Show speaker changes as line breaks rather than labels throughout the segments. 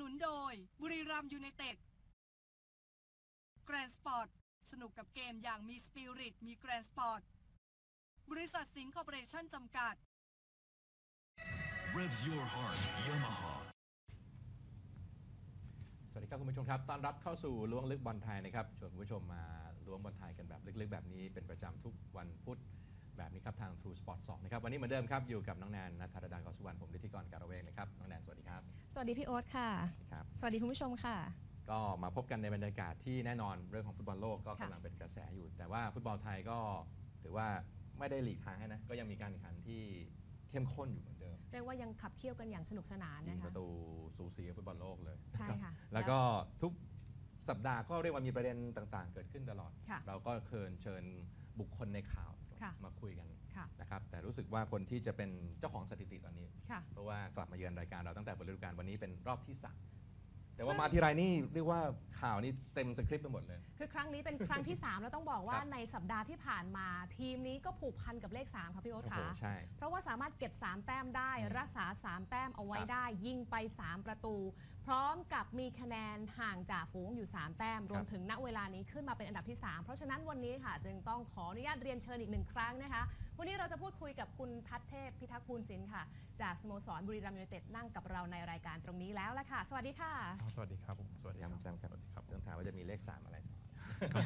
นุนโดย บุรีรัมย์ยูไนเต็ดแกรนสปอร์ตสนุกกับเกมอย่างมีสปิริตมีแกรนสปอร์ตบริษัทสิงห์คอร์ปอเรชั่นจำกัด
Revs your heart, Yamaha.
สวัสดีครับคุณผู้ชมครับต้อนรับเข้าสู่ล้วงลึกบอลไทยนะครับชวนคุณผู้ชมมาล้วงบอลไทยกันแบบลึกๆ แบบนี้เป็นประจำทุกวันพุธ แบบนี้ครับทาง True Sport 2นะครับวันนี้เหมือนเดิมครับอยู่กับน้องแนนนัทธรดากรสุวรรณผมฤทธิกรการะเวงนะครับน้องแนนสวัสดีครับ
สวัสดีพี่โอ๊ตค่ะ
ครับ
สวัสดีคุณผู้ชมค่ะ
ก็มาพบกันในบรรยากาศที่แน่นอนเรื่องของฟุตบอลโลกก็
ค่ะ
กำลังเป็นกระแสอยู่ แต่ว่าฟุตบอลไทยก็ถือว่าไม่ได้หลีกทางให้นะก็ยังมีการแข่งขันที่เข้มข้นอยู่เหมือนเดิม
เรียกว่ายังขับเคี่ยวกันอย่างสนุกสนาน
ยิง
นะ
ป
คะ
ระตูสูสีกับฟุตบอลโลกเลย
ใช่ค่ะ
แล้วก็ทุกสัปดาห์ก็เรียกว่ามีประเด็นต่างๆ เกิดขึ้นตลอด
ค่ะ
เราก็เชิญเชิญบุคคลในข่าว
ค่ะ
มาคุยกัน
ค่ะ
นะครับแต่รู้สึกว่าคนที่จะเป็นเจ้าของสถิติตอนนี้
ค่ะ
เพราะว่ากลับมาเยือนรายการเราตั้งแต่เปิดฤดูกาลวันนี้เป็นรอบที่สามแต่ว่ามาที่ไรนี่เรียกว่าข่าวนี่เต็มสคริปต์ไปหมดเลย
คือครั้งนี้เป็นครั้งที่ 3 แล้วต้องบอกว่า
ครับ
ในสัปดาห์ที่ผ่านมา ทีมนี้ก็ผูกพันกับเลข 3 ค่ะพี่โอ๊ต
โอ้โห
ค่ะ
ใช่
เพราะว่าสามารถเก็บ 3 แต้มได้
อืม
รักษา 3 แต้มเอาไว้
ครับ
ได้ ยิงไป 3 ประตู พร้อมกับมีคะแนนห่างจากฝูงอยู่ 3 แต้ม รวมถึงณเวลานี้ขึ้นมาเป็นอันดับที่ 3 เพราะฉะนั้นวันนี้ค่ะ จึงต้องขออนุญาตเรียนเชิญอีกหนึ่งครั้งนะคะ วันนี้เราจะพูดคุยกับคุณทัศเทพพิทักษ์ภูลศิลป์ค่ะ จากสโมสรบุรีรัมย์ยูไนเต็ดนั่งกับเราในรายการตรงนี้แล้วละค่ะ สวัสดีค่ะ
อ๋อสวัสดีครับผมส
ส
วั
วั
ส
ส
ดี
ดี
ค
ค
รั
รับบแชมป์ครับ
สวัสดีครับ
ต้องถามว่าจะมีเลขสามอะไร
ก็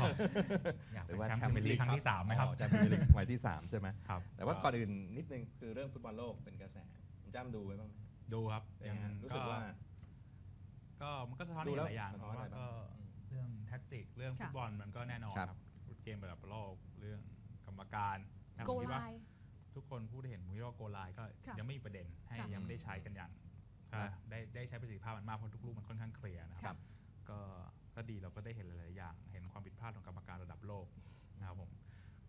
อยาก
ห
เป็
รื
น
อว่า
แช
แช
ม
ม
ป์
ป์
เป็นลีกครั้งที่สามไหมครับ
อ๋อแชมป์เป็นลีกสมัยที่สามใช่ไหม
ครับ
แต่ว่าก่อนอื่นนิดนึงคือเรื่องฟุตบอลโลกเป็นกระแสคุณจ้ำดูไว้บ้างไหม
ดูครับ
เป็น
ยัง
ไงฮะรู้สึกว่า
ก็มันก็สะท้อน
ดูแล้ว
หลายอย่าง
สะ
เพ
ท้อน
ราะว่า
อะไรบ้าง
ก็
อืม
เรื่องแท็กติกเรื่อง
ค่ะ
ฟุตบอลมันก็แน่นอน
ครับ
ครับเกมระดับโลกเรื่องกรรมการนะ
โก
ผมคิด
ไล
ว่า
น์
ทุกคนพูดเห็นผมคิดว่าโกไลน์ก็
ค่ะ
ยังไม่มีประเด็นให้
ค่ะ
ยังไม่ได้ใช้กันอย่าง
ครับ
อ่าได้ได้ใช้ประสิทธิภาพมันมากเพราะทุกลูกมันค่อนข้างเคลียร์นะค
ครั
รับบก็ก็ดีเราก็ได้เห็นหลาย ๆ อย่าง เห็นความผิดพลาดของกรรมการระดับโลกนะครับผม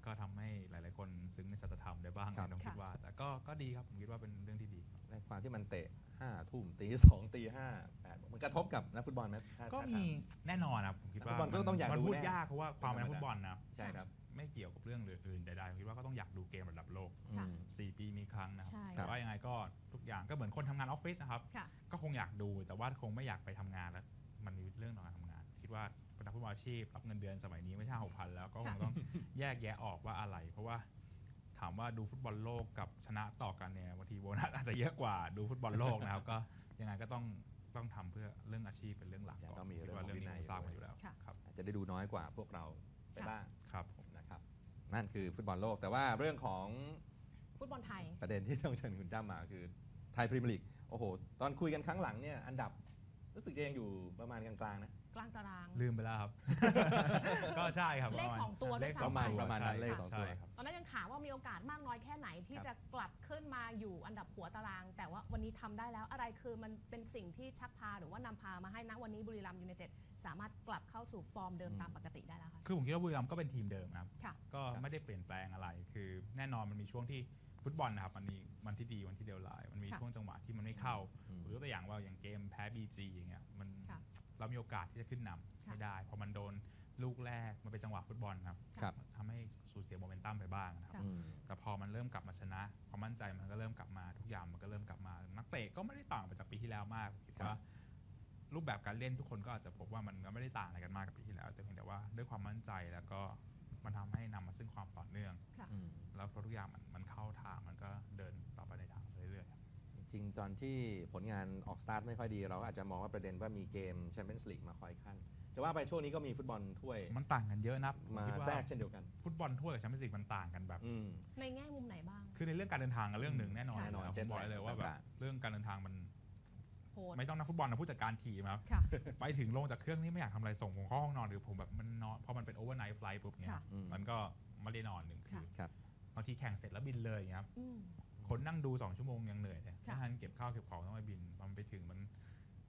ก็ทำให้หลาย ๆ คนซึ้งในสัจธรรมได้บ้าง
ครับ
นะผมคิดว่า แต่ก็ก็ดีครับผมคิดว่าเป็นเรื่องที่ดี
ในความที่มันเตะห้าทุ่มตีสองตีห้าแปดมันกระทบกับนักฟุตบอลไหมถ้า
ก็
ถ้า
มี
ถา
แน่นอนนะผมคิดว่า
นักฟุตบอลก็ต้องอยาก
มัน
ดู
พูด
แน่
ยากเพราะว่าความเป็นนักฟุตบอลนะ
ใช่ครับ
ไม่เกี่ยวกับเรื่องอื่นๆใดๆผมคิดว่าก็ต้องอยากดูเกมระดับโลก
ค่ะ
อืม
4ปีมีครั้งนะครับ
ใช่
แต่ว่ายังไงก็ทุกอย่างก็เหมือนคนทำงานออฟฟิศนะครับ
ค่ะ
ก็คงอยากดูแต่ว่าคงไม่อยากไปทำงานแล้ว มันมีเรื่องของการทำงาน คิดว่าเป็นนักฟุตบอลอาชีพรับเงินเดือนสมัยนี้ไม่ใช่หกพันแล้วก็คง
ค่ะ
ต้องแยกแยะออกว่าอะไร เพราะว่า ถามว่าดูฟุตบอลโลกกับชนะต่อกันเนี่ยบางทีโบนัสอาจจะเยอะกว่าดูฟุตบอลโลกนะครับ ก็ยังไงก็ต้องต้องทำเพื่อเรื่องอาชีพเป็นเรื่องหลัก
จะ
ก่อน
ต้องมี
คิดว่า
เรื่
เรื่
อ
องง
ของวินัย
นี้ผมทราบมาอยู่แล้ว
ค่ะ
ครับ
อาจจะได้ดูน้อยกว่าพวกเราไป
ค่ะ
บ้าง
ครับ
นะครับ นั่นคือฟุตบอลโลกแต่ว่าเรื่องของ
ฟุตบอลไทย
ประเด็นที่ต้องเชิญคุณจ้ำมาคือไทยพรีเมียร์ลีกโอ้โห ตอนคุยกันครั้งหลังเนี่ยอันดับรู้สึกจะยังอยู่ประมาณกลางๆนะ
ก ลางตาราง
ลืมไปแล้วครับ ก็ใช่ครับ
เลข
ปาณ
สองตัวด้วย
เลข
ซ้ำ
สอง
ประมาณ
ตัว
ประมาณนั้น
ใช่
เลขสองตัว
ใช่ครับ
ตอนนั้นยังถามว่ามีโอกาสมากน้อยแค่ไหนที่
ครับ
จะกลับขึ้นมาอยู่อันดับหัวตาราง แต่ว่าวันนี้ทำได้แล้วอะไรคือมันเป็นสิ่งที่ชักพาหรือว่านำพามาให้นักวันนี้บุรีรัมย์ยูไนเต็ดสามารถกลับเข้าสู่ฟอร์มเดิม
อืม
ตามปกติได้แล้วค่ะ
คือผมคิดว่าบุรีรัมย์ก็เป็นทีมเดิมนะครับ
ค่ะ
ก็ไม่ได้เปลี่ยนแปลงอะไร คือแน่นอนมันมีช่วงที่ฟุตบอลนะครับมันมีวันที่ดีวันที่เลวร้ายมันมี
ค่ะ
ช่วงจังหวะที่มันไม่เข้า
อืม
ผมยกตัวอย่างว่าอย่างเกมแพ้บีจีอย่างเงี้ยมัน
ค่ะ
เรามีโอกาสที่จะขึ้นนำ
ค่ะ
ไม่ได้พอมันโดนลูกแรกมันเป็นจังหวะฟุตบอลครับ
ครับ
ทำให้สูญเสียโมเมนตัมไปบ้างนะครับ
ค่ะ
อืม
แต่พอมันเริ่มกลับมาชนะความมั่นใจมันก็เริ่มกลับมาทุกอย่างมันก็เริ่มกลับมา นักเตะก็ไม่ได้ต่างไปจากปีที่แล้วมากคิด
ครับ
ว่ารูปแบบการเล่นทุกคนก็อาจจะพบว่ามันก็ไม่ได้ต่างอะไรกันมากกับปีที่แล้ว แต่เพียงแต่ว่าด้วยความมั่นใจแล้วก็มันทำให้นำมาซึ่งความต่อเนื่อง
ค่ะ
อืม
แล้วพอทุกอย่างมันมันเข้าทางมันก็เดินต่อไปในทางไปเรื่อยๆครับ
จริงๆตอนที่ผลงานออกสตาร์ทไม่ค่อยดีเราก็อาจจะมองว่าประเด็นว่ามีเกมแชมเปี้ยนส์ลีกมาคอยขั้นแต่ว่าไปช่วงนี้ก็มีฟุตบอลถ้วย
มันต่างกันเยอะนะ
มา
คิดว่
แทรกเช่นเดียวกัน
ฟุตบอลถ้วยกับแชมเปี้ยนส์ลีกมันต่างกันแบบ
อืม
ในแง่มุมไหนบ้าง
คือในเรื่องการเดินทางกับเรื่องหนึ่งแน่นอน
แน่นอน
ผม
เจ็ต
บอกได้เลยว่าแบบ
ต่าง
เรื่องการเดินทางมัน
โหด
ไม่ต้องนักฟุตบอลนะผู้จัดการทีมครับ
ค่ะ
ไปถึงลงจากเครื่องนี่ไม่อยากทำอะไรส่งผมเข้าห้องนอนหรือผมแบบมันนอนพอมันเป็นโอเวอร์ไนท์ไฟล์ปุ๊บเนี่ย
ค่ะ
อืม
มันก็ไม่ได้นอนหนึ่งคื
ค่ะ
น
ครับ
บางทีแข่งเสร็จแล้วบินเลยอย่างเงี้ยครับ
อืม
คนนั่งดูสองชั่วโมงยังเหนื่อยเลย
ค่ะ
ถ้าทันเก็บข้าวเก็บของต้องไปบินมันไปถึงมัน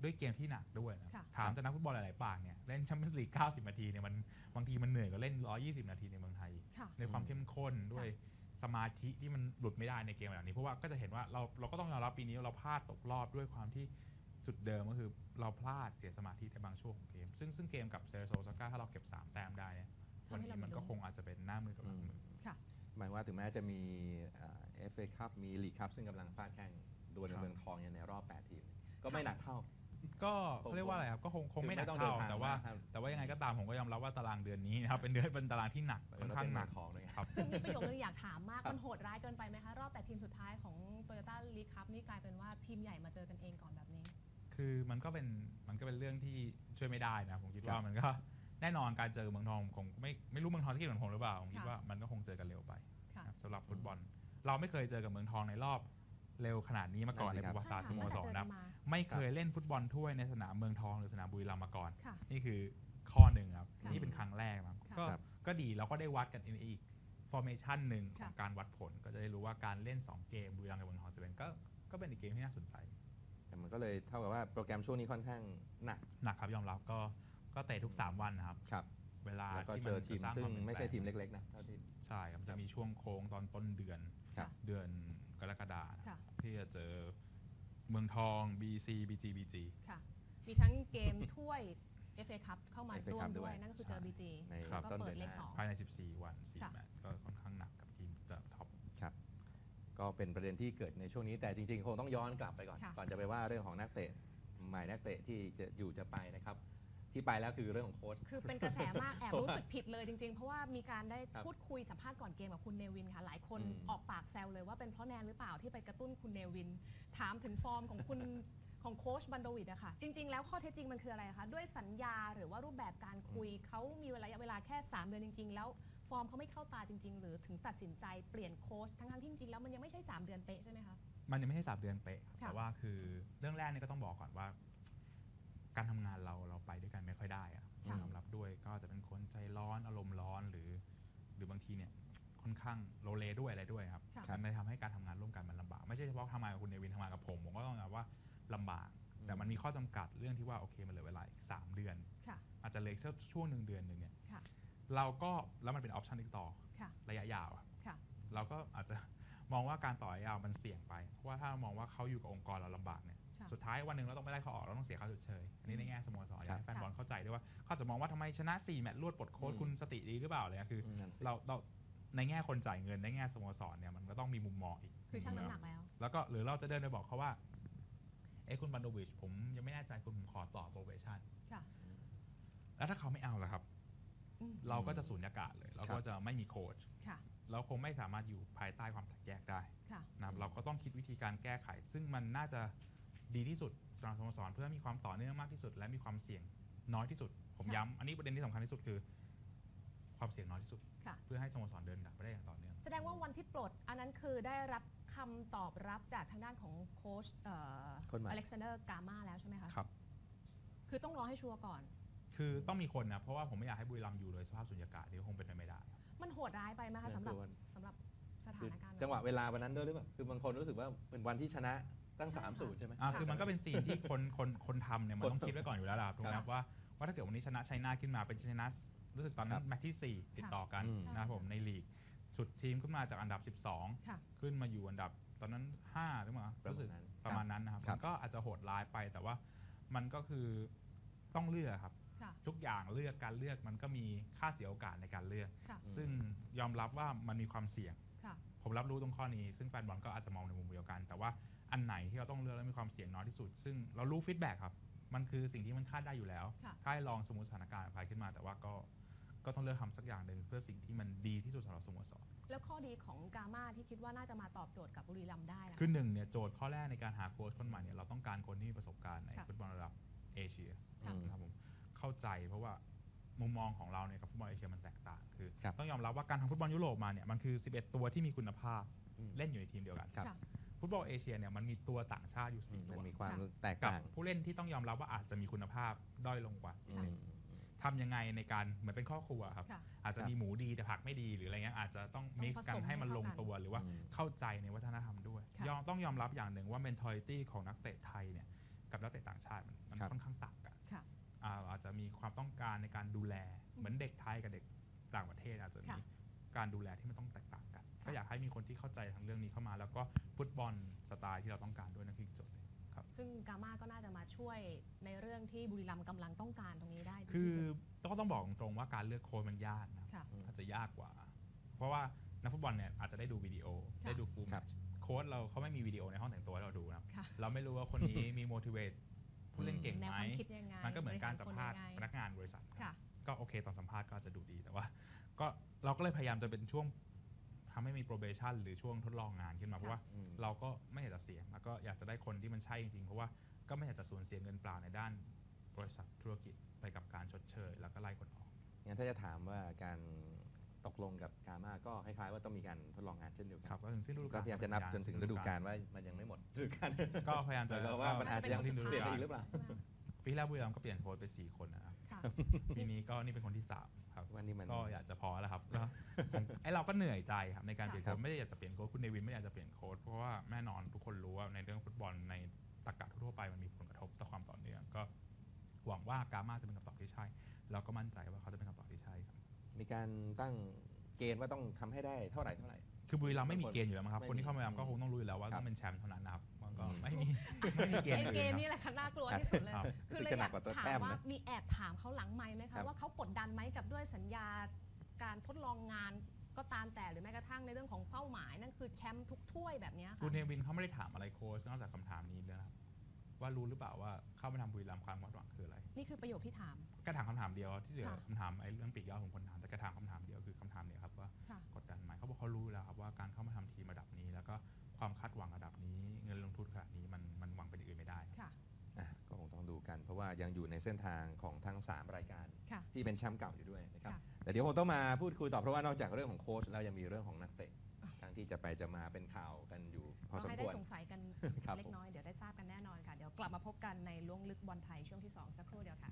ด้วยเกมที่หนักด้วยนะ
ค่ะ
ถามแต่นักฟุตบอลหลายๆปากเนี่ยเล่นแชมเปี้ยนส์ลีก90 นาทีเนี่ยมันบางทีมันเหนื่อยกว่าเล่น 120 นาทีในเมืองไทย
ค่ะ
ในความเข้มข้นด้วยสมาธิที่มันหลุดไม่ได้ในเกมแบบนี้ เพราะว่าก็จะเห็นว่าเราเราก็ต้องยอมรับปีนี้เราพลาดตกรอบด้วยความที่จุดเดิมก็คือเราพลาดเสียสมาธิในบางช่วงของเกม ซึ่งซึ่งเกมกับเซโซซาก้าถ้าเราเก็บ 3 แต้มได้เนี่ย
ทำ
วัน
ให้
นี้
เรา
มัน
มี
ก็
ลุ้น
คงอาจจะเป็นหน้ามือกับหลังมือ
ค่ะ
หมายว่าถึงแม้จะมีเอฟเอคัพมีลีกคัพซึ่งกำลังฟาดแข่งดวลใน
ครับ
เมืองทองเนี่ยในรอบ 8 ทีม ก็ไม่หนักเท่า
ก็
คง
เขาเรียกว่าอะไรครับก็คงคงไม่หนัก
คือไม่ต้องเดิ
เท่าน
ทาง
แต่ว่า
มากครับ
แต่ว่ายังไงก็ตามผมก็ยอมรับว่าตารางเดือนนี้นะครับเป็นเดือนเป็นตารางที่หนักค่อนข้างหนัก
ของด้วยไง
ครับ
คือมีประโยคนึงอยากถามมาก
ครับ
มันโหดร้ายเกินไปไหมคะรอบแปดทีมสุดท้ายของโตโยต้าลีคัพนี่กลายเป็นว่าทีมใหญ่มาเจอกันเองก่อนแบบนี้
คือมันก็เป็นมันก็เป็นเรื่องที่ช่วยไม่ได้นะผมคิด
ครั
ว่า
บ
มันก็ แน่นอนการเจอเมืองทองคงไม่ไม่รู้เมืองทองที่คิดเหมือนผมหรือเปล่าผมคิด
ค่ะ
ว่ามันก็คงเจอกันเร็วไป
ค่ะ
ครับสำหรับฟุตบอล เราไม่เคยเจอกับเมืองทองในรอบเร็วขนาดนี้มาก่อน
นั่
ใน
นสิ
ประวัติศาสตร์สโมสร
ใช่
นะ
ค่ะตั้งแต่เจอกันมา
ไม่เคยเล่นฟุตบอลถ้วยในสนามเมืองทองหรือสนามบุรีรัมย์มาก่อน
ค่ะ
นี่คือข้อหนึ่งครับ
ค่ะ
นี่เป็นครั้งแรกครับ
ค่ะ
ก็
ครับ
ก็ดีเราก็ได้วัดกันอีก formation หนึ่งข
ค่ะ
องการวัดผล ก็จะได้รู้ว่าการเล่น2เกมบุรีรัมย์กับเมืองทองจะเป็นก็ก็เป็นอีกเกมที่น่าสนใจ
แต่มันก็เลยเท่ากับว่าโปรแกรมช่วงนี้ค่อนข้างหนัก
หนักครับยอมรับก็ ก็เตะทุก 3 วันนะครับ
ครับ
เวลา
แล้วก็
ที่
เจอทีม
จะสร้า
ซึ่ง
ควาปลี่ยน
ไม่ใช่
แปล
ทีมเล็กๆนะเท่าที่
ใช่ครับจะมีช่วงโค้งตอนต้นเดือน
ครับ
เดือนกรกฎาคม
ค่ะ
ที่จะเจอเมืองทอง BC BG BG
ค่ะ มีทั้งเกมถ้วย FA คัพเข้ามา
FA
ร่วม
Cup
ด้ว
ด้วยย
นั่นก็คือเจอ
ใช่
BG
ใน
แล้วก็
ต้น
เปิ
เดื
ด
อน
เลข
หน้า
สอง
ภายใน 14 วัน
ค่ะ
4แมตช์ก็ค่อนข้างหนักกับทีมระดับท็อป
ครับ ก็เป็นประเด็นที่เกิดในช่วงนี้แต่จริงๆ คงต้องย้อนกลับไปก่อน
ค่ะ
ก่อนจะไปว่าเรื่องของนักเตะใหม่นักเตะที่จะอยู่จะไปนะครับ ที่ไปแล้วคือเรื่องของโค้ช
คือเป็นกระแสมากแอบ
เพราะ
รู้
ว่า
สึกผิดเลยจริงๆ เพราะว่ามีการได้
ครับ
พูดคุยสัมภาษณ์ก่อนเกมกับคุณเนวินค่ะ หลายคน
อืม
ออกปากแซวเลยว่าเป็นเพราะแนนหรือเปล่าที่ไปกระตุ้นคุณเนวิน ถามถึงฟอร์มของคุณ ของโค้ชบันโดวิดอะค่ะ จริง ๆ แล้วข้อเท็จจริงมันคืออะไรคะ ด้วยสัญญาหรือว่ารูปแบบการคุยเขามีระยะเวลาแค่ 3 เดือนจริง ๆ แล้วฟอร์มเขาไม่เข้าตาจริง ๆ หรือถึงตัดสินใจเปลี่ยนโค้ชทั้งๆที่จริงๆแล้วมันยังไม่ใช่ 3 เดือนเป๊ะใช่ไหมคะ
มันยังไม่ใช่สามเดือนเป๊ะครับ
ค่ะ
แต่ว่าคือเรื่องแรกเนี่ยก็ต้องบอกก่อนว่า การทำงานเราเราไปด้วยกันไม่ค่อยได้อะ
ค่ะ
ยอมรับด้วยก็จะเป็นคนใจร้อนอารมณ์ร้อนหรือ หรือบางทีเนี่ยค่อนข้างโลเลด้วยอะไรด้วยครับ
ค่ะ
มันเลยทำให้การทำงานร่วมกันมันลำบากไม่ใช่เฉพาะทำงานกับคุณเนวินทำงานกับผมผมก็ต้องยอมรับว่าลำบากแต่มันมีข้อจำกัดเรื่องที่ว่าโอเคมันเหลือเวลาอีกสามเดือน
ค่ะ
อาจจะเหลืออกสักช่วงหนึ่งเดือนหนึ่งเนี่ย
ค่ะ
เราก็แล้วมันเป็นออปชันอีกต่อ
ค่ะ
ระยะยาวอะ
ค่ะ
เราก็อาจจะ มองว่าการต่อระยะยาวมันเสี่ยงไปเพราะว่าถ้ามองว่าเขาอยู่กับองค์กรเราลำบากเนี่ย
ค่ะ
สุดท้ายวันหนึ่งเราต้องไม่ได้เขาออกเราต้องเสียค่าชดเชยอันนี้ในแง่สโมสรอยากให้แฟน
ค่ะ
บอลเข้าใจด้วยว่าเขาจะมองว่าทำไมชนะ4แมตช์รวดปลดโค้ช
อืม
คุณสติดีหรือเปล่าเลยคือ
อืมนั่นสิ
เราเราในแง่คนจ่ายเงินในแง่สโมสรเนี่ยมันก็ต้องมีมุมมองอีก
คือชั่งน้ำหนักแล้ว
แล้วก็หรือเราจะเดินไปบอกเขาว่าเอ้คุณบันโดวิชผมยังไม่แน่ใจคุณผมขอต่อโปรเบชั่น
ค่ะ
แล้วถ้าเขาไม่เอาล่ะครับ
อืม
เราก็จะสูญญากาศเลย เรา
ครั
ก็
บ
จะไม่มีโค้ช
ค่ะ
เราคงไม่สามารถอยู่ภายใต้ความแตกแยกได้
ค่ะ
นะครับ
อืม
เราก็ต้องคิดวิธีการแก้ไข ซึ่งมันน่าจะ ดีที่สุดสำหรับสโมสรเพื่อมีความต่อเนื่องมากที่สุด และมีความเสี่ยงน้อยที่สุด ผม
ค่ะ
ย้ำอันนี้ประเด็นที่สำคัญที่สุดคือ ความเสี่ยงน้อยที่สุด
ค่ะ
เพื่อให้สโมสรเดินดับไปได้อย่างต่อเนื่อง
แสดงว่าวันที่ปลด อันนั้นคือได้รับคำตอบรับจากทางด้านของโค้ชเอ่อ
คนใหม่
อเล็กซานเดอร์กามาแล้วใช่ไหมคะ
ครับ
คือต้องรอให้ชัวร์ก่อน
คือต้องมีคนนะเพราะว่าผมไม่อยากให้บุรีรัมย์อยู่เลยสภาพสุญญากาศนี่คงเป็นไปไม่ได้
มันโหดร้ายไปไหมคะ
เออ
สำหรับ
คือวัน
สำหรับสถา
คือน
การณ์
จังหวะเวลาวันนั้นด้วยหรือเปล่าคือบางคนรู้สึกว่าเป็นวันที่ชนะ ตั้ง
ใช่
สาม
ค่ะ
ศูนย์ใช่ไหม
อ่าคือมันก็เป็นซีนที่คนคนคนทำเนี่ยมันต้องคิดไว้ก่อนอยู่แล้วล่ะถูกไหมค
ครั
รับบว่าว่าถ้าเกิดวันนี้ชนะชัยนาทขึ้นมาเป็นชนะรู้สึกตอนนั้
ครั
น
บ
แมตช์ที่ 4 ติดต่อกัน
อืม
นะครับผมในลีกฉุดทีมขึ้นมาจากอันดับ
ค่ะ
12 ขึ้นมาอยู่อันดับตอนนั้น5หรือเปล่า
ประ
รู้
มา
สึ
ณ
ก
นั้น
ประมาณนั้นนะครับ
ครับ
มันก็อาจจะโหดร้ายไปแต่ว่ามันก็คือต้องเลือกครับ
ค่ะ
ทุกอย่างเลือกการเลือกมันก็มีค่าเสียโอกาสในการเลือก
ค่ะ
ซึ่งยอมรับว่ามันมีความเสี่ยง
ค่ะ
ผมรับรู้ตรงข้อนี้ ซึ่งแฟนบอลก็อาจจะมองในมุมเดียวกัน แต่ว่า อันไหนที่เราต้องเลือกและมีความเสี่ยงน้อยที่สุด ซึ่งเรารู้ฟีดแบ็กครับ มันคือสิ่งที่มันคาดได้อยู่แล้ว
ค่ะ
ถ้าให้ลองสมมติสถานการณ์ภัยขึ้นมา แต่ว่าก็ก็ต้องเลือกทำสักอย่างหนึ่งเพื่อสิ่งที่มันดีที่สุดสำหรับสโมสร
แล้วข้อดีของกามาที่คิดว่าน่าจะมาตอบโจทย์กับบุรีรัมย์ได้ล่ะ
คือหนึ่งเนี่ยโจทย์ข้อแรกในการหาโค้ชคนใหม่เนี่ยเราต้องการคนที่มีประสบการณ์ใน
ค่ะ
ฟุตบอลระดับเอเชีย
ค่ะ
นะครับผมเข้าใจเพราะว่ามุมมองของเราเนี่ยกับฟุตบอลเอเชียมันแตกต่างคือ
ครับ
ต้องยอมรับว่าการทำฟุตบอลยุโรปมาเนี่ยมันคือ 11 ตัวที่มีคุณภาพ
อืม
เล่นอยู่ในทีมเดียวกัน
ครับ
ค่ะ
ฟุตบอลเอเชียเนี่ยมันมีตัวต่างชาติอยู่
อื
สี่
ม
ตั
มัน
ว
มีความ
ค่ะ
แตก
กับ
ต่าง
ผู้เล่นที่ต้องยอมรับว่าอาจจะมีคุณภาพด้อยลงกว่า
อืม
ทำยังไงในการเหมือนเป็นครอบครัวครับ
ค่ะ
อาจจะ
ครับ
มีหมูดีแต่ผักไม่ดีหรืออะไรเงี้ยอาจจะต้อง
ต้อง
มิก
ผ
ซ์
ส
กัน
ม
ให้มัน
ให้
ล
เข้างกัน
ตัวหรือว่า
อืม
เข้าใจในวัฒนธรรมด้วย
ค่ะ
ยอมต้องยอมรับอย่างหนึ่งว่า mentality ของนักเตะไทยเนี่ยกับนักเตะต่างชาติมันมัน
ครับ
ค่อนข้างต่างกัน
ค่ะ
อ่าอาจจะมีความต้องการในการดูแล เหมือนเด็กไทยกับเด็กต่างประเทศอาจจะมี
ค่ะ
การดูแลที่มันต้องแตกต่าง กันก็อยากให้มีคนที่เข้าใจทางเรื่องนี้เข้ามา แล้วก็ฟุตบอลสไตล์ที่เราต้องการด้วยนั่นคืออีกจุดหนึ่งครับ
ซึ่งกามาก็น่าจะมาช่วยในเรื่องที่บุรีรัมย์กำลังต้องการตรงนี้ได้ดี
คือ
ที่สุด
ต้องต้องบอกตรงๆว่าการเลือกโค้ชมันยากนะ
ค่ะ
อืม
อาจจะยากกว่า เพราะว่านักฟุตบอลเนี่ยอาจจะได้ดูวิดีโอ
ค่ะ
ได้ดูฟูล
ครับ
โค้ชเราเขาไม่มีวิดีโอในห้องแต่งตัวให้เราดูนะครับ
ค่ะ
เราไม่รู้ว่าคนนี้ มี motivate ผู้เล่นเก่ง
แนว
ไห
ความมคิดยังไง
มันก็เหมือนการสัมภาษณ์
บริหรคน
พ
ยังไง
นักงานบริษัทครับ
ค่ะ
ก็โอเคตอนสัมภาษณ์ก็อาจจะดูดีแต่ว่า ก็เราก็เลยพยายามจะเป็นช่วง ทำให้มี probation หรือช่วงทดลองงานขึ้นมา เพราะว่า
อืม
เราก็ไม่อยากจะเสี่ยงแล้วก็อยากจะได้คนที่มันใช่จริงๆ เพราะว่าก็ไม่อยากจะสูญเสียเงินเปล่าในด้านบริษัทธุรกิจไปกับการชดเชย แล้วก็ไล่คนออก
งั้นถ้าจะถามว่าการตกลงกับกามาก็คล้ายๆว่าต้องมีการทดลองงานเช่นเดียวกั
ครับก็ถึงสิ้นฤดู
ก็
กาล
พยายามจะนับจนถึงฤดูกาลว่ามันยังไม่หมดฤดูกาล
ก็พยายามจะ
แต่ว่ามันอาจจะยัง
สิ้นฤดู
เปลี่ยน
กา
ไป
ล
อีกหรือเปล่า
ใช่ไหม
ปีที่แล้วบุรีรัมย์ก็เปลี่ยนโค้ชไปสี่คนนะครับ
ค่ะ
ปีนี้ก็นี่เป็นคนที่สามครับ
ว่านี่มัน
ก็อยากจะพอแล้วครับแล้วผมไอเราก็เหนื่อยใจครับในการเปลี่ยน
ครั
โค้
บ
ชไม่ได้อยากจะเปลี่ยนโค้ชคุณเนวินไม่อยากจะเปลี่ยนโค้ชเพราะว่าแน่นอนทุกคนรู้ว่าในเรื่องฟุตบอลในตรรกะทั่วๆไปมันมีผลกระทบต่อความต่อเนื่องก็หวังว่ากามาจะเป็นคำตอบที่ใช่แล้วก็มั่นใจว่าเขาจะเป็นคำตอบที่ใช่ครับ
มีการตั้งเกณฑ์ว่าต้องทำให้ได้เท่าไหร่เท่าไหร่
คือบุรีรัมย์ไม่มีเกณฑ์อยู่แล้วมั้งครับ
ไม่
คนที่เข้ามาบุรีรัมย์ก็
อืม
คงต้องรู้อยู่แล้วว่า
ครับ
ต้องเป็นแชมป์เท่านั้นนะครับมันก็
อืม
ไม่มีไม่มีเกณฑ์
ไอ้
อื่น
เกม
ครับ
นี่แหละค่ะน่ากลัวที่สุดเลย
ครับ
คือ
รู้
เล
สึก
ย
จะ
อ
หนั
ยากก
กกว่าตัว
ถา
แต้
ม
ม
ว่า
นะ
มีแอบถามเขาหลังไม้ไหม
ครั
คะ
บ
ว่าเขากดดันไหมกับด้วยสัญญาการทดลองงานก็ตามแต่หรือแม้กระทั่งในเรื่องของเป้าหมายนั่นคือแชมป์ทุกถ้วยแบบเนี้ย
คุ
ค่ะ
ณเนวินเขาไม่ได้ถามอะไรโค้ชนอกจากคำถามนี้เลยนะครับ ว่ารู้หรือเปล่าว่าเข้ามาทำบุรีรัมย์ความหวังคืออะไร
นี่คือประโยคที่ถาม
แกถามคำถามเดียวที่เหลือ
ค่ะ
คำถามไอ้เรื่องปีกย่อยของคนถามแต่แกถามคำถามเดียวคือคำถามเนี้ยครับว่า
ค่ะ
กดดันไหมเขาบอกเขารู้แล้วครับว่าการเข้ามาทำทีมระดับนี้ แล้วก็ความคาดหวังระดับนี้ เงินลงทุนขนาดนี้มันมันหวังเป็นอย่างอื่นไม่ได้ครับ
ค่ะ
อะก็คงต้องดูกัน เพราะว่ายังอยู่ในเส้นทางของทั้ง 3 รายการ
ค่ะ
ที่เป็นแชมป์เก่าอยู่ด้วยนะครับ
ค่ะ
แต่เดี๋ยวคงต้องมาพูดคุยต่อเพราะว่านอกจากเรื่องของโค้ชแล้วยังมีเรื่องของนักเตะ ทั้งที่จะไปจะมาเป็นข่าวกันอยู่พอ
ก็
สม
ให้
ค
ได้
วร
สงสัยกัน
ครับ
เล็กน้อยเดี๋ยวได้ทราบกันแน่นอนค่ะ เดี๋ยวกลับมาพบกันในล่วงลึกบอลไทยช่วงที่ 2 สักครู่เดียวค่ะ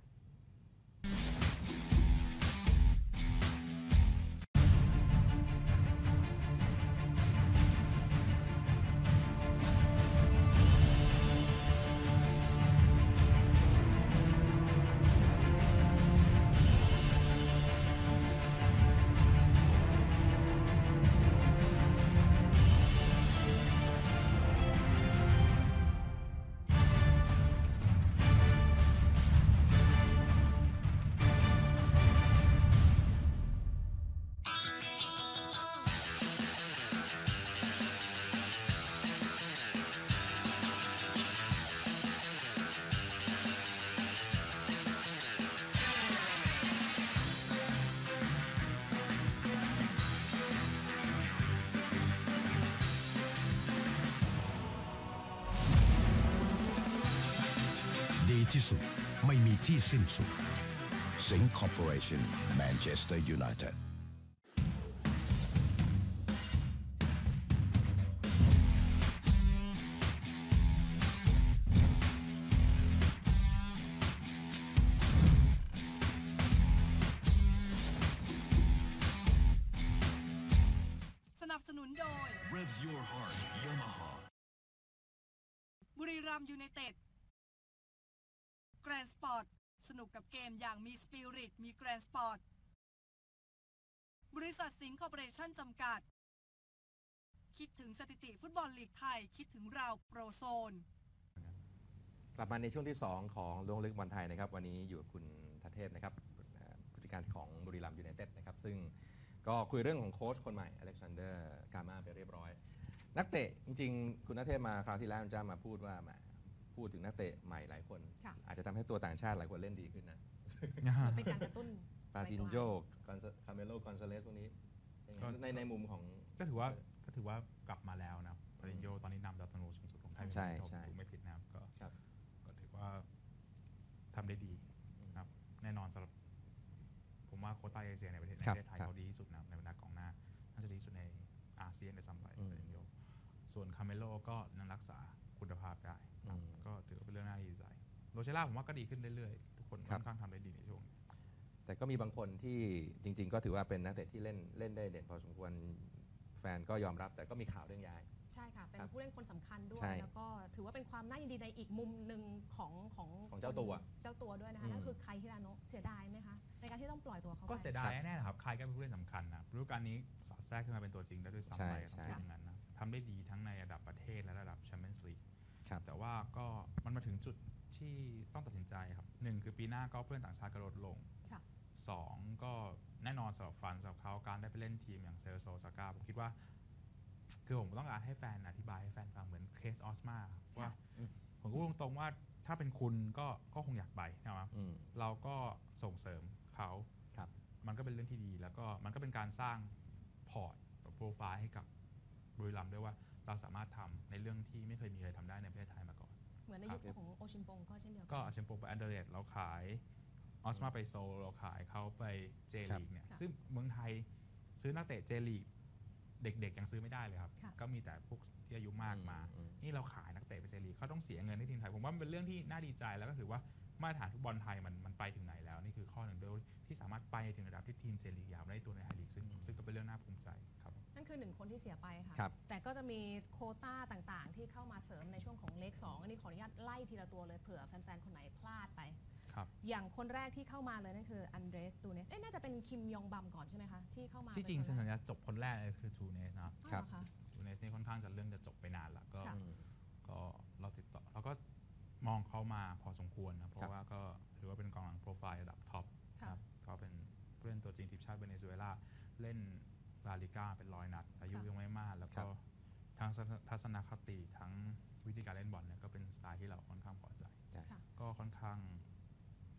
ที่สุด ไม่มีที่สิ้นสุด Sing Corporation Manchester United
แกรนสปอร์ตสนุกกับเกมอย่างมีสปิริตมีแกรนด์สปอร์ตบริษัทสิงห์คอร์ปอเรชั่นจำกัด คิดถึงสถิติฟุตบอลลีกไทย คิดถึงเราโปรโซน
กลับมาในช่วงที่ 2 ของลงลึกบอลไทยนะครับ วันนี้อยู่กับคุณทัเทพนะครับผู้จัดการของบุรีรัมย์ยูไนเต็ดนะครับ ซึ่งก็คุยเรื่องของโค้ชคนใหม่อเล็กซานเดอร์กามาไปเรียบร้อย นักเตะจริง ๆ คุณทัเทพมาคราวที่แล้วจะมาพูดว่าแหม พูดถึงนักเตะใหม่หลายคน
ค่ะ
อาจจะทำให้ตัวต่างชาติหลายคนเล่นดีขึ้นนะ
มันเป็นการกระตุ้น
ปาตินโยคอนคาเมโลคอนซาเลสพวกนี้เป็นไง
ก็
ในในมุมของ
ก็ถือว่าก็ถือว่ากลับมาแล้วนะครับปริญโยตอนนี้นำดาวตันโนสูงสุดของไทย
ใช่
ผม
ใช่
ดูไม่ผิดนะครับก็
ครับ
ก็ถือว่าทำได้ดีนะครับ แน่นอนสำหรับ ผมว่าโควต้าเอเชียในประเทศใน
ครับ
ประเทศไทย
ครับ
เขาดีที่สุดนะครับในบรรดากองหน้าน่าจะดีที่สุดในอาเซียนในซัมไป
อืม
ปริญโยส่วนคาเมโลก็ยังรักษา คุณภาพได้ครับ
อืม
ก็ถือว่าเป็นเรื่องน่าดีใจโรเชล่าผมว่าก็ดีขึ้นเรื่อยๆ ทุกคน
ครั
ค่อบนข้างทำได้ดีในช่วงนี้
แต่ก็มีบางคนที่จริง ๆ ก็ถือว่าเป็นนักเตะที่เล่นเล่นได้เด่นพอสมควรแฟนก็ยอมรับแต่ก็มีข่าวเรื่องย้าย
ใช่ค่ะ เป็น
ครับ
ผู้เล่นคนสำคัญด้วย
ใช่
แล้วก็ถือว่าเป็นความน่ายินดีในอีกมุมหนึ่งของของ
ของเจ้าตัว
เจ้าตัวด้วยนะ
อื
คะ
ม
นั่นคือใครฮิราโนะเสียดายไหมคะ ในการที่ต้องปล่อยตัวเขาไป
ก็เสียดายแน่ๆนะครับ ใครก็เป็นผู้เล่นสำคัญนะฤดูกาลนี้สอดแทรกขึ้นมาเป็นตัวจริงได้ด้วยซ้ำ
ใช่
ไป
ใช่
ต้องพูดอย่างนั้นนะ ทำได้ดีทั้งในระดับประเทศและระดับแชมเปี้ยนส์ลีก
ครับ
แต่ว่าก็มันมาถึงจุดที่ต้องตัดสินใจครับหนึ่งคือปีหน้าก็เพื่อนต่างชาติกระโดดลง
ค่ะ
สองก็แน่นอนสำหรับฟันสำหรับเขาการได้ไปเล่นทีมอย่างเซลโซซาก้าผมคิดว่า คือผมต้องการให้แฟนอธิบายให้แฟนฟังเหมือนเคสออสมาว่า
อืม
ผมก็พูดตรงๆว่าถ้าเป็นคุณก็ก็คงอยากไปนะครับ
อืม
เราก็ส่งเสริมเขา
ครับ
มันก็เป็นเรื่องที่ดีแล้วก็มันก็เป็นการสร้างพอร์ตโปรไฟล์ให้กับ บุรีรัมย์ด้วยว่าเราสามารถทำในเรื่องที่ไม่เคยมีใครทำได้ในประเทศไทยมาก่อน
เหมือนใน
ครั
ยุ
บ
คของโอชินปงก็เช่นเดียวกั
ก็เชมโปไปแอนเดอร์เลดเราขายออสมาไปโซลเราขายเขาไปเจ
ครับ
ลีกเนี่ย
ค่ะ
ซึ่งเมืองไทยซื้อนักเตะเจลีกเด็กๆยังซื้อไม่ได้เลยครับ
ค่ะ
ก็มีแต่พวกที่อายุมากมา
อืม
นี่เราขายนักเตะไปเจลีกเขาต้องเสียเงินให้ทีมไทย ผมว่ามันเป็นเรื่องที่น่าดีใจแล้วก็ถือว่ามาตรฐานฟุตบอลไทยมันมันไปถึงไหนแล้วนี่คือข้อหนึ่งด้วยที่สามารถไปถึงระดับที่ทีมเจลีกยาวได้ตัวในไทยลีกซึ่งซึ่งก็เป็นเรื่องน่าภูมิใจครับ
นั่นคือหนึ่งคนที่เสียไปค่ะ
ครับ
แต่ก็จะมีโควต้าต่างๆ ที่เข้ามาเสริมในช่วงของเลข2อันนี้ขออนุญาตไล่ทีละตัวเลยเผื่อแฟนๆ คนไหนพลาดไป
ครับ
อย่างคนแรกที่เข้ามาเลยนั่นคืออันเดรสตูเนสเอ๊ะน่าจะเป็นคิมยองบัมก่อนใช่ไหมคะที่เข้ามา
ที่จริง
เป็
เซ็
น
น
คนแร
สัญญาจบคนแรกเลยคือทูเนสนะครับ
อ๋อ
ครับ
เหอคะ
ทูเนสนี่ค่อนข้างจะเรื่องจะจบไปนานละก็
ค่ะ
อืม
ก็เราติดต่อเราก็มองเขามาพอสมควรนะเพ
ครั
ราะ
บ
ว่าก็ถือว่าเป็นกองหลังโปรไฟล์ระดับท็อป
ค่ะ
ครับก็เป็นผู้เล่นตัวจริงทีมชาติเวเนซุเอลาเล่น ลาลิก้าเป็นร้อยนัด อายุ
ค่ะ
ยังไม่มาก แล้วก็ทั้งทัศนคติทั้งวิธีการเล่นบอลเนี่ยก็เป็นสไตล์ที่เราค่อนข้างพอใจ
ค่ะ
ก็ค่อนข้าง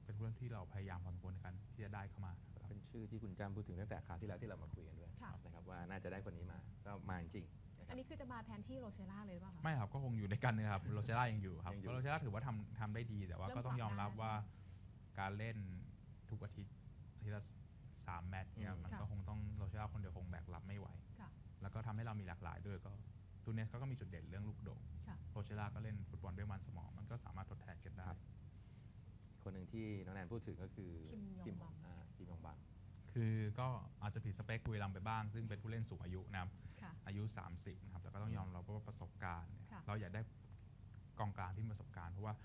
เป็นผู้เล่นที่เราพยายามพอสมควรในการที่จะได้เข้ามานะครับ
เป็นชื่อที่คุณจำพูดถึงตั้งแต่คราวที่แล้วที่เรามาคุยกันด้วย
ค่ะ
นะครับว่าน่าจะได้คนนี้มาก็มาจริงๆนะค
อั
รับ
นนี้คือจะมาแทนที่โรเชล่าเลยหรือเปล่าคะ
ไม่ครับก็คงอยู่ในกันนะครับโรเชล่ายังอยู่ครับ
ยังอยู่
โรเชล่าถือว่าทำทำได้ดีแต่ว่า
เริ่ม
ก็ต้องยอมรับ
ปรับได้
ว่าการเล่นทุกอาทิตย์อาทิตย์ละ สามแมตช์เนี่ย
อืม
มัน
ค่ะ
ก็คงต้องโรเชล่าคนเดียวคงแบกรับไม่ไหว
ค่ะ
แล้วก็ทำให้เรามีหลากหลายด้วยก็ตูเนสเขาก็มีจุดเด่นเรื่องลูกโด่ง
ค่ะ
โรเชล่าก็เล่นฟุตบอลด้วยมันสมอง มันก็สามารถทดแทนกันได้
คนหนึ่งที่น้องแนนพูดถึงก็คือ
คิมยองบัม
อ่าคิมยองบัม
คือก็อาจจะผิดสเปคคุยลำไปบ้าง ซึ่งเป็นผู้เล่นสูงอายุนะครับ
ค่ะ
อายุ 30 นะครับ แต่ก็ต้องยอมรับว่าประสบการณ์เนี่ย
ค่ะ
เราอยากได้กองกลางที่มีประสบการณ์ เพราะว่า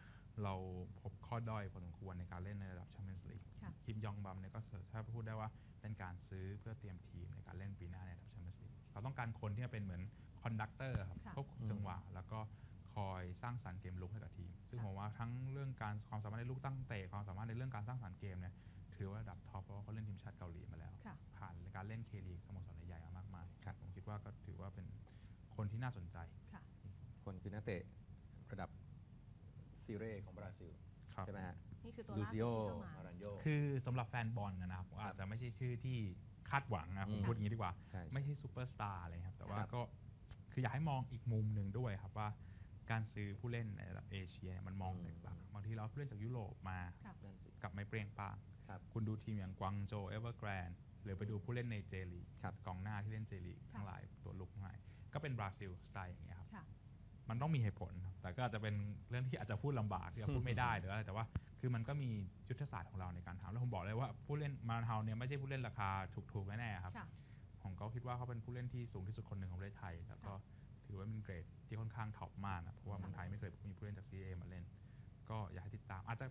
เราพบข้อด้อยพอสมควรในการเล่นในระดับแชมเปี้ยนส์ลีก
ค่ะ
คิมยองบัมเนี่ยก็ถ้าพูดได้ว่าเป็นการซื้อเพื่อเตรียมทีมในการเล่นปีหน้าในระดับแชมเปี้ยนส์ลีกเราต้องการคนที่จะเป็นเหมือนคอนดักเตอร์ครับ
ค่ะ
ควบคุมจังหวะแล้วก็คอยสร้างสรรค์เกมลุกให้กับทีม ซึ่ง
ค่ะ
ผมว่าทั้งเรื่องการความสามารถในลูกตั้งเตะความสามารถในเรื่องการสร้างสรรค์เกมเนี่ยถือว่าระดับท็อปเพราะว่าเขาเล่นทีมชาติเกาหลีมาแล้ว
ค่ะ
ผ่านการเล่นเคลีกสโมสรใหญ่ๆมามากมายครับผมคิดว่าก็ถือว่าเป็นคนที่น่าสนใจ
ค่ะ
คนคือนักเตะระดับซีเร่ของบราซิล
ครับ
ใช่ไหมฮะ
นี่คือตัว
ลู
ล่าสุด
ซิโอ
ที่เข้ามา
มารันโย
คือสำหรับแฟนบอลนะครับอาจจะไม่ใช่ชื่อที่คาดหวังนะผม
อืม
พูดอย่างนี้ดีกว่า
ใช่
ไม่ใช่ซูเปอร์สตาร์เลยครับ แต่ว่า
ครับ
ก็คืออยากให้มองอีกมุมหนึ่งด้วยครับว่า การซื้อผู้เล่นในระดับเอเชียมันมองแตกต่างบางทีเราเอาผู้เล่นจากยุโรปมา
ค่ะ
นั่นสิ
กับไม่เปรียงปร้าง
ครับ
คุณดูทีมอย่างกวางโจเอเวอร์แกรนหรือไปดูผู้เล่นในเจลีก
ครับ
กองหน้าที่เล่นเจลีก
ค่ะ
ทั้งหลายตัวลุกทั้งหลายก็เป็นบราซิลสไตล์อย่างเงี้ยครับ
ค่ะ
มันต้องมีเหตุผลครับแต่ก็อาจจะเป็นเรื่องที่อาจจะพูดลำบากที่เราพูดไม่ได้หรืออะไรแต่ว่า คือมันก็มียุทธศาสตร์ของเราในการทำแล้วผมบอกเลยว่าผู้เล่นมาราเทาเนี่ยไม่ใช่ผู้เล่นราคาถูกๆแน่ๆครับ
ค่ะ
ผมก็คิดว่าเขาเป็นผู้เล่นที่สูงที่สุดคนหนึ่งของประเทศไทย แล้วก็ถือว่าเป็นเกรดที่ค่อนข้างท็อปมากนะเพราะว่า
ค่ะ
เมืองไทยไม่เคยมีผู้เล่นจากซีเอมาเล่น ก็อยากให้ติดตาม อาจจะ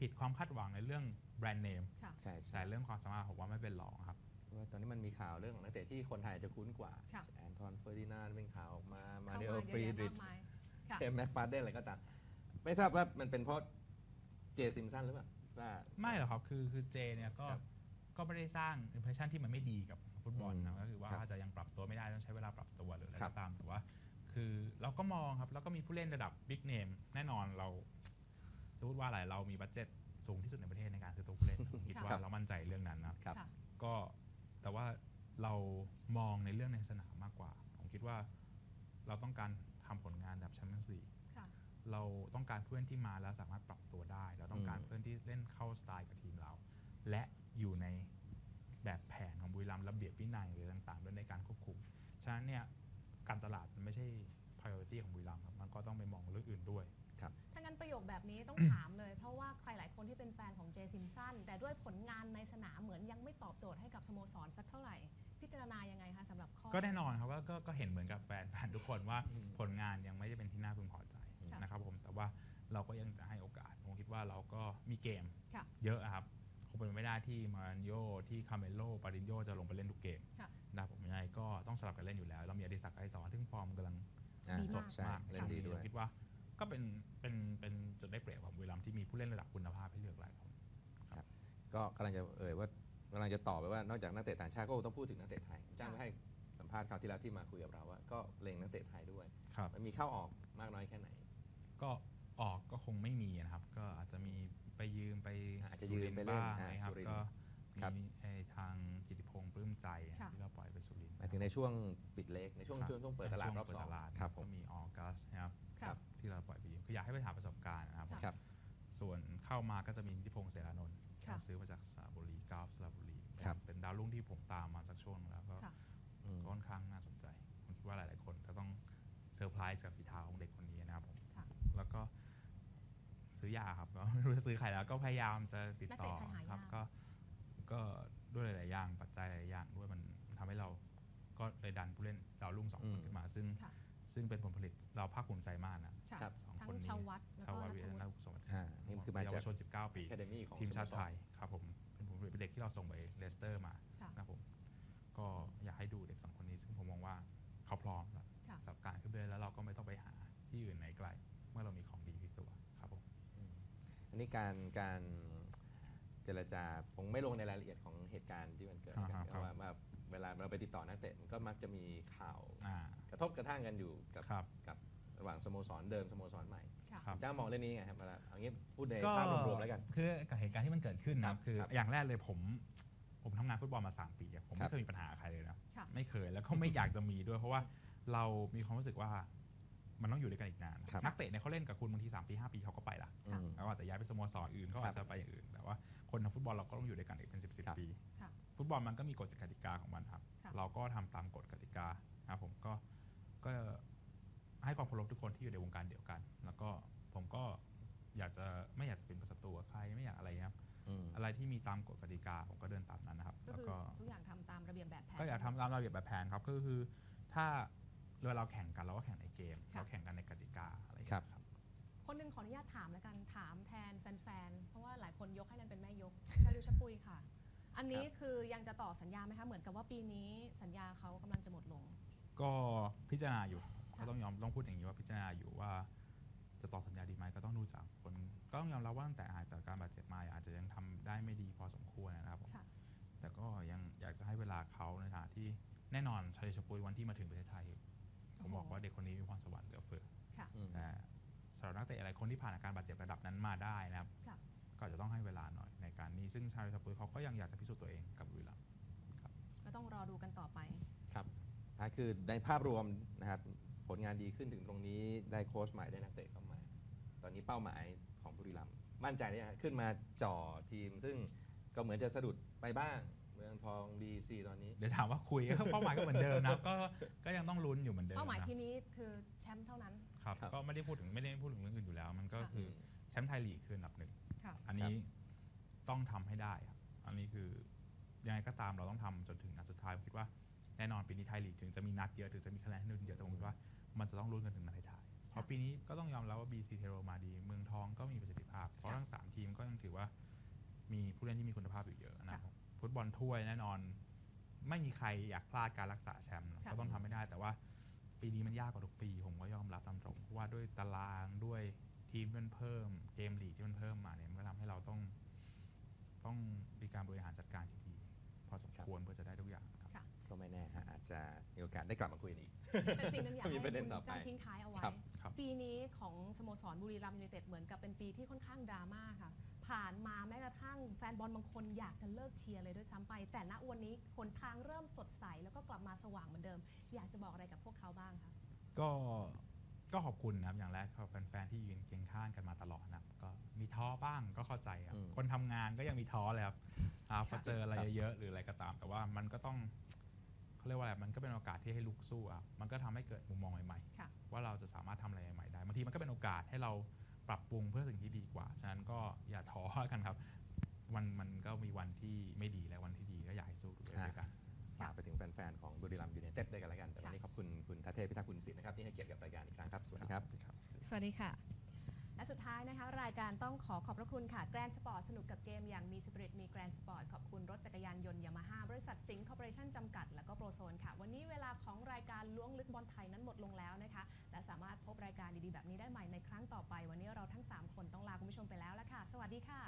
ผิดความคาดหวังในเรื่องแบรนด์เนม
ค่ะ
ใช่ใช่
แต่เรื่องความสามารถผมว่าไม่เป็นรองครับ
เพราะ ว่าตอนนี้มันมีข่าวเรื่องของนักเตะที่คนไทยจะคุ้นกว่า
ค่ะ
แอนทอนเฟอร์ดินานด์เป็นข่าวออกมามา
เข้า
เน
มา
โอ
เยอะ
ฟรี
แยะ
ดริ
มา
ช
กมายค่ะ
เทมแม็กฟาเดนอะไรก็ตามไม่ทราบว่ามันเป็นเพราะเจซิมสันหรือเปล่าว่า
ไม่หรอกครับ คือคือเจเนี่ยก็
ครับ
ก็ไม่ได้สร้างอิมเพรสชันที่มันไม่ดีกับฟุตบอล
อื
นะ
ม
ก็คือว่า
ครับ
อาจจะยังปรับตัวไม่ได้ต้องใช้เวลาปรับตัวหรืออะไร
ครั
ก็
บ
ตามแต่ว่า คือเราก็มองครับ แล้วก็มีผู้เล่นระดับบิ๊กเนมแน่นอนเราจะพูดว่าอะไรเรามีบัตเจ็ตสูงที่สุดในประเทศในการซื้อตัวผู้เล่นผมคิดว่า
ครับ
เรามั่นใจเรื่องนั้นนะครับ
ค่ะ
ก็แต่ ว่าเรามองในเรื่องในสนามมากกว่า ผมคิดว่าเราต้องการทำผลงานแบบแชมเปี้ยนส์ลีก
ค่ะ
เราต้องการเพื่อนที่มาแล้วสามารถปรับตัวได้ เราต้องการ
อืม
เพื่อนที่เล่นเข้าสไตล์กับทีมเรา และอยู่ในแบบแผนของบุรีรัมย์ระเบียบวินัยหรือต่างๆ ด้วยในการควบคุม ฉะนั้นเนี่ยการตลาดมันไม่ใช่ priority ของบุรีรัมย์ครับ มันก็ต้องไปมองเรื่องอื่นด้วย
ถ้างั้นประโยคแบบนี้ต้องถามเลย เพราะว่าใครหลายคนที่เป็นแฟนของเจซิมสันแต่ด้วยผลงานในสนามเหมือนยังไม่ตอบโจทย์ให้กับสโมสรสักเท่าไหร่พิจารณายังไงคะสำหรับข้อ
ก็แน่นอนครับว่าก็ก็เห็นเหมือนกับแฟนแฟนทุกคนว่า
อืม
ผลงานยังไม่ได้เป็นที่น่าพึงพอใจ
ค่ะ
นะครับผมแต่ว่าเราก็ยังจะให้โอกาสผมคิดว่าเราก็มีเกม
ค่ะ
เยอะอะครับคงเป็นไปไม่ได้ที่มารินโยที่คาเมโลปารินโยจะลงไปเล่นทุกเกม
ค่ะ
นะครับผมยังไงก็ต้องสลับกันเล่นอยู่แล้ว เรามีอดิศักดิ์ไกรสอนซึ่งฟอร์มกำลัง
อ่า
ดี
ส
มา
ด
ก
ใช่
มาก
เล่นดีด้วย
ผมคิดว่า ก็เป็นเป็นเป็นจุดได้เปรียบของบุรีรัมย์ที่มีผู้เล่นระดับคุณภาพให้เลือกหลายคน
ก็กำลังจะเอ่ยว่ากำลังจะตอบไปว่านอกจากนักเตะต่างชาติก็ต้องพูดถึงนักเตะไทยจ้างก็ให้สัมภาษณ์คราวที่แล้วที่มาคุยกับเราว่าก็เล็งนักเตะไทยด้วย
ครับ
มันมีเข้าออกมากน้อยแค่ไหน
ก็ออกก็คงไม่มีนะครับ ก็อาจจะมีไปยืมไป
อาจจะยืมไปเล่น
บ้าง
อ่า
นะครับ
สุรินทร์
ก็
ครับ
มีไอ้ทางกิติพงษ์ปลื้มใจ
ค่ะ
ที่เราปล่อยไปสุรินทร์
ห มายถึงในช่วงปิดเล็กในช่วง
ครับ
ช่วงช่วงเปิดตลาดรอบ
เปิด
สอง
ตลาด
ครับผ
ก็
ม
มีออกัสนะครับ
ครับ
ที่เราปล่อยไปยืมคืออยากให้ไปหาประสบการณ์นะครับ
ค่ะ
ครับ
ส่วนเข้ามาก็จะมีนิติพงษ์เสรานนท์
ค่ะ
ซื้อมาจากสระบุรีกราฟสระบุรี
ครับ
เป็นดาวรุ่งที่ผมตามมาสักช่วงหนึ่งแล้วก็
ค่ะ
อืม
ก็ค่อนข้างน่าสนใจผมคิดว่าหลาย ๆ คนก็ต้องเซอร์ไพรส์กับฝีเท้าของเด็กคนนี้นะครับผม
ค่ะ
แล้วก็ซื้อยาครับก็ไม่รู้จะซื้อใครแล้วก็พยายามจะติดต่อ
นักเตะไทยหายาก
ครับ ก็ก็ด้วยหลาย ๆ อย่างปัจจัยหลายๆอย่างด้วยมันทำให้เรา ก็เลยดันผู้เล่นดาวรุ่งสองคน
อืม
ขึ้นมา ซึ่ง
ค่ะ
ซึ่งเป็นผลผลิตเราภาคภูมิใจมากนะ
ค่ะ
ครับ
สอง
ทั้
คน
ง
นี้
ชาววัดแล้ว
ชาว
ก็
วัด
นั
วิ
ท
ท
วุ
ยา
ฒิ
นักสมบัติ
อ่านี่คือมาจาก
เยาวชน 19 ปี
แคดมี่ของ
ทีมชาติ
สโสร
ไทยครับผมเป็นผลผลิตเป็นเด็กที่เราส่งไปเลสเตอร์มา
ค่ะ
นะครับผมก็อยากให้ดูเด็กสองคนนี้ ซึ่งผมมองว่าเขาพร้อมแล้ว
ค่ะ
สำหรับการขึ้นไปเล่นแล้วเราก็ไม่ต้องไปหาที่อื่นไหนไกล เมื่อเรามีของดีที่ตัวครับผม
อืมอันนี้การการเจรจาผมไม่ลงในรายละเอียดของเหตุการณ์ที่มันเกิดขึ้น
อ่าฮะ
แต่ว่าว่า เวลาเราไปติดต่อนักเตะมันก็มักจะมีข่าว
อ่า
กระทบกระทั่งกันอยู่กับ
ครับ
กับระหว่างสโมสรเดิมสโมสรใหม่
ค่ะ
ครับ
จ้ามองเรื่องนี้ไงครับเวลาเอางี้พูดใน
ก็
ภาพรวมๆแล้วกัน
คือกับเหตุการณ์ที่มันเกิดขึ้น
ค
นะ
รับ
คือ
ครับ
อย่างแรกเลยผม ผมทำงานฟุตบอลมา3ปีอะผม
ครั
ไม่
บ
เคยมีปัญหากับใครเลยนะ
ค่ะ
ไม่เคยแล้วก็ไม่อยากจะมีด้วย เพราะว่าเรามีความรู้สึกว่ามันต้องอยู่ด้วยกันอีกนาน
ครับ
นักเตะเนี่ยเขาเล่นกับคุณบางที3ปี5ปีเขาก็ไปละ
อืม
แล้วอาจจะย้ายไปสโมสรอื่นเขาอาจจะไปอย่างอื่นแต่ว่าคนทำฟุตบอลเราก็ต้องอยู่ด้วยกันอีกเป็นสิบสิบ
ครับ
ปี
ค่ะ
ฟุตบอลมันก็มีกฎกติกาของมันครับ
ค่ะ
เราก็ทำตามกฎกติกานะครับผมก็ก็ให้ความเคารพทุกคนที่อยู่ในวงการเดียวกัน แล้วก็ผมก็อยากจะไม่อยากจะเป็นศัตรูกับใครไม่อยากอะไรครับ
อืม
อะไรที่มีตามกฎกติกาผมก็เดินตามนั้นนะครับ
ก็
แล้ว
คือ
ก็
ทุกอย่างทำตามระเบียบแบบแผน
ก็อยากทำตามระเบียบแบบแผนครับก็คือ ถ้าเวลาเราแข่งกันเราก็แข่งในเกม
ค่ะ
เราแข่งกันในกติกาอะไรอย่าง
ครั
เงี้
บ
ยครับ
คนหนึ่งขออนุญาตถามแล้วกันถามแทนแฟนๆเพราะว่าหลายคนยกให้นันเป็นแม่ยกชาลิวชะปุยค่ะ อันนี้คือยังจะต่อสัญญาไหมคะ เหมือนกับว่าปีนี้สัญญาเขากำลังจะหมดลง
ก็พิจารณาอยู่
ค่ะ
ก็ต้องยอมต้องพูดอย่างนี้ว่าพิจารณาอยู่ว่า จะต่อสัญญาดีไหมก็ต้องดูจากคนก็ต้องยอมรับว่าตั้งแต่อาจจะการบาดเจ็บมาอาจจะยังทำได้ไม่ดีพอสมควรนะครับผม
ค่ะ
แต่ก็ยังอยากจะให้เวลาเขาในฐานะที่แน่นอนชัยชปุยวันที่มาถึงประเทศไทย ผมบอกว่าเด็กคนนี้มีพรสวรรค์เหลือเฟือ
ค่ะ
อืม
แต่สำหรับนักเตะหลายคนที่ผ่านอาการบาดเจ็บระดับนั้นมาได้นะครับ
ค่ะ
ก็อาจจะต้องให้เวลาหน่อยในการนี้ ซึ่งชาลิสปุยเขาก็ยังอยากจะพิสูจน์ตัวเองกับบุรีรัมย์ครับ
ก็ต้องรอดูกันต่อไป
ครับท้ายคือในภาพรวมนะครับผลงานดีขึ้นถึงตรงนี้ได้โค้ชใหม่ได้นักเตะเข้ามา ตอนนี้เป้าหมายของบุรีรัมย์มั่นใจเนี่ยขึ้นมาจ่อทีม ซึ่งก็เหมือนจะสะดุดไปบ้างเมืองทองบีซีตอนนี้
เดี๋ยวถามว่าคุยเป้าหมายก็เหมือนเดิมนะครับก็ก็ยังต้องลุ้นอยู่เหมือนเดิม
เป้าหมาย
นะ
ทีนี้คือแชมป์เท่านั้น
ครับ
ครับ
ก็ไม่ได้พูดถึงไม่ได้พูดถึงเรื่องอื่นอยู่แล้ว มันก็
ค่ะ
คือแชมป์ไทยลีกคืออันดับหนึ่ง
ค่ะ
อันนี้ต้องทำให้ได้ครับ อันนี้คือยังไงก็ตามเราต้องทำจนถึงนัดสุดท้ายผมคิดว่าแน่นอนปีนี้ไทยลีกถึงจะมีนัดเยอะถึงจะมีคะแนนให้ลุ้นเยอะแต่ผมคิดว่ามันจะต้องลุ้นกันถึงนัดท้ายๆเพราะปีนี้ก็ต้องยอมรับว่า BC เทโรมาดี เมืองทองก็มีประสิทธิภาพ เพราะทั้งสามทีมก็ยังถือว่า มีผู้เล่นที่มีคุณภาพอยู่เยอะนะครับฟุตบอลถ้วยแน่นอน ไม่มีใครอยากพลาดการรักษาแชมป์
ค่ะ
ก็ต้องทำให้ได้ แต่ว่าปีนี้มันยากกว่าทุกปี ผมก็ยอมรับตามตรงเพราะว่าด้วยตารางด้วย ทีมที่มันเพิ่มเกมลีกที่มันเพิ่มมาเนี่ยมันก็ทำให้เราต้อง ต้องมีการบริหารจัดการที่ดีพอสมควรเพื่อจะได้ทุกอย่างครับ
ค่ะ
ก็ไม่แน่ฮะอาจจะมีโอกาสได้กลับมาคุยกันอีก
แต่สิ่งหนึงอยากให้
มี
คุ
ประเด็น
ณ
ต่อไป
จ้ำทิ้งท้ายเอาไว้
ครับ
ครับ
ปีนี้ของสโมสรบุรีรัมย์ยูไนเต็ดเหมือนกับเป็นปีที่ค่อนข้างดราม่าค่ะ ผ่านมาแม้กระทั่งแฟนบอลบางคนอยากจะเลิกเชียร์เลยด้วยซ้ำไป แต่ณวันนี้หนทางเริ่มสดใสแล้วก็กลับมาสว่างเหมือนเดิม อยากจะบอกอะไรกับพวกเขาบ้างคะ
ก็ ก็ขอบคุณนะครับอย่างแรกก็แฟนๆที่ยืนเคียงข้างกันมาตลอดนะครับก็มีท้อบ้างก็เข้าใจครับ
อืม
คนทำงานก็ยังมีท้อเลยครับครับพอเจออะไร
ครับ
เยอะๆหรืออะไรก็ตาม แต่ว่ามันก็ต้องเขาเรียกว่าอะไรมันก็เป็นโอกาสที่ให้ลุกสู้ครับมันก็ทำให้เกิดมุมมองใหม่
ค่ะ
ๆว่าเราจะสามารถทำอะไรใหม่ๆได้บางทีมันก็เป็นโอกาสให้เราปรับปรุงเพื่อสิ่งที่ดีกว่าฉะนั้นก็อย่าท้อกันครับ วันมันก็มีวันที่ไม่ดีและวันที่ดีก็อยากให้สู้ด้วยกัน
ฝากไปถึงแฟนๆ ของบุรีรัมย์ยูไนเต็ดด้วยกันแล้วกัน แต่วันนี้ขอบคุณคุณทัศเทพพิทักษ์คุณ
วัสดีค่ะ และสุดท้ายนะคะ รายการต้องขอขอบพระคุณค่ะแกรนสปอร์ตสนุกกับเกมอย่างมีสปิริตมีแกรนสปอร์ตขอบคุณรถจักรยานยนต์ยามาฮ่าบริษัทสิงห์คอร์ปอเรชั่นจำกัด และก็โปรโซนค่ะ วันนี้เวลาของรายการล้วงลึกบอลไทยนั้นหมดลงแล้วนะคะและสามารถพบรายการดีๆแบบนี้ได้ใหม่ในครั้งต่อไป วันนี้เราทั้ง 3 คนต้องลาคุณผู้ชมไปแล้วละค่ะ สวัสดีค่ะ